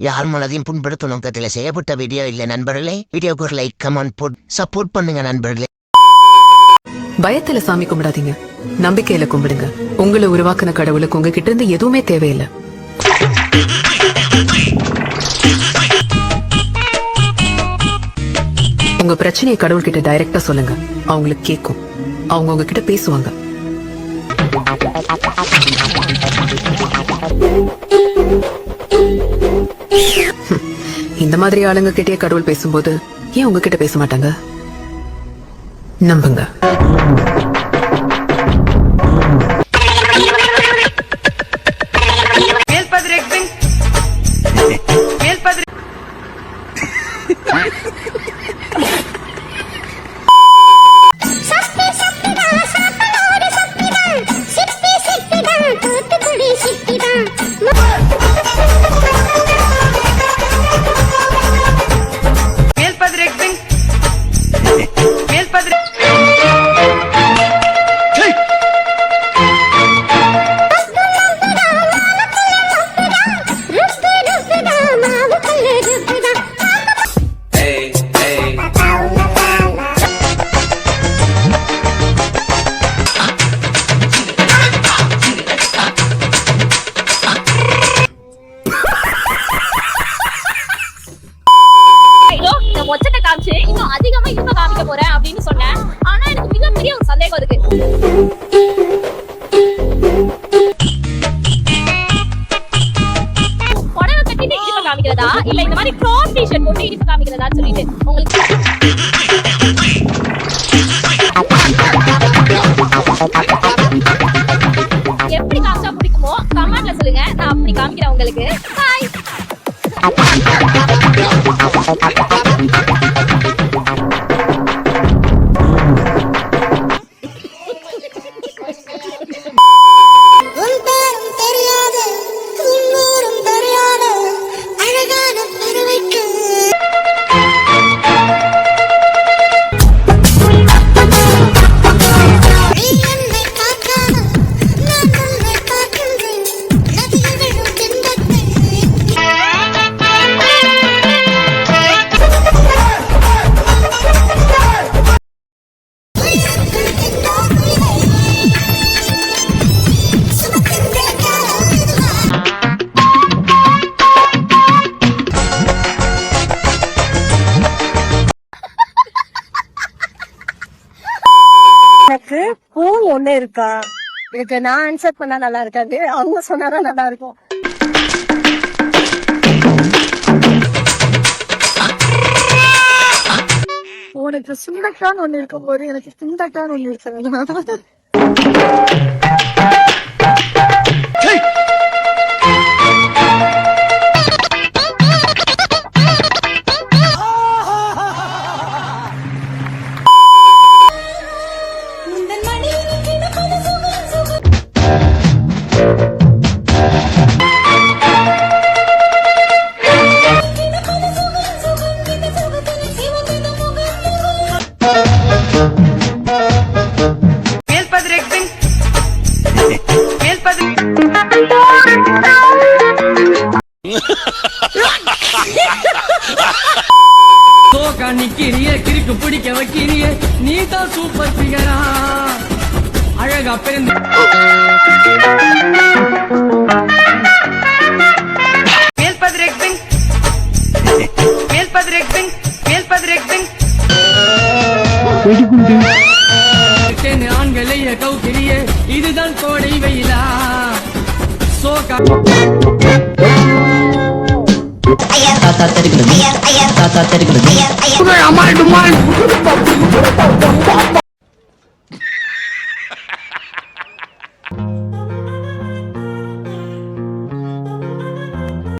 யார் மனதையும் புண்படுத்தும் நோக்கத்தில் செய்யப்பட்ட வீடியோ இல்லை நண்பர்களே. வீடியோக்கு ஒரு லைக் கமெண்ட் போட் சப்போர்ட் பண்ணுங்க நண்பர்களே. பயத்துல சாமி கும்பிடாதீங்க. நம்பிக்கையில கும்பிடுங்க. உங்களை உருவாக்குன கடவுளுக்கு உங்ககிட்ட இருந்து எதுவுமே தேவையில்லை. உங்க பிரச்சனையை கடவுள்கிட்ட டைரக்டா சொல்லுங்க. அவங்களுக்கு கேட்கும். அவங்க உங்ககிட்ட பேசுவாங்க. இந்த மாதிரி ஆளுங்க கிட்டே கடவுள் பேசும்போது ஏன் உங்ககிட்ட பேச மாட்டாங்க? நம்புங்க. ஒச்சத்தை காமிச்சு இன்னும் அதிகமா இன்ப காமிக்க போறேன் அப்படின்னு சொன்னேன். ஆனா எனக்கு மிகப்பெரிய ஒரு சந்தேகம் இருக்கு. புடவை கட்டிட்டு இனிப்பு காமிக்கிறதா? இல்ல இந்த மாதிரி க்ராப் டிஷர்ட் போட்டு இனிப்பு காமிக்கிறதான்னு சொல்லிட்டு. உங்களுக்கு எப்படி காமிச்சா பிடிக்குமோ கமெண்ட்ல சொல்லுங்க. நான் அப்படி காமிக்கிறேன் உங்களுக்கு. பாய் Thank you. பூ இருக்கா? இதுக்கு நான் ஆன்சர் பண்ணா நல்லா இருக்காது. அவங்க சொன்னாதான் நல்லா இருக்கும். உனக்கு சிந்தக்கான்னு ஒண்ணு இருக்கும் போது எனக்கு சிந்தக்கான்னு ஒண்ணு இருக்கு. நிக்கிறிய கிறுக்கு பிடிக்க வைக்கிறிய. நீ தான் சூப்பர் சிங்கரா அழகா பிறந்து. மேல்பதிர் எக்ஸிங் மேல்பதிர் எக்ஸிங் மேல்பதிர் எக்ஸிங் இருக்கேன்னு ஆண்களைய கவுக்கிறிய. இதுதான் கோடை வெயிலா? சோக்கா தாத்தா தெரிகிறது தாத்தா தெரிகிறது.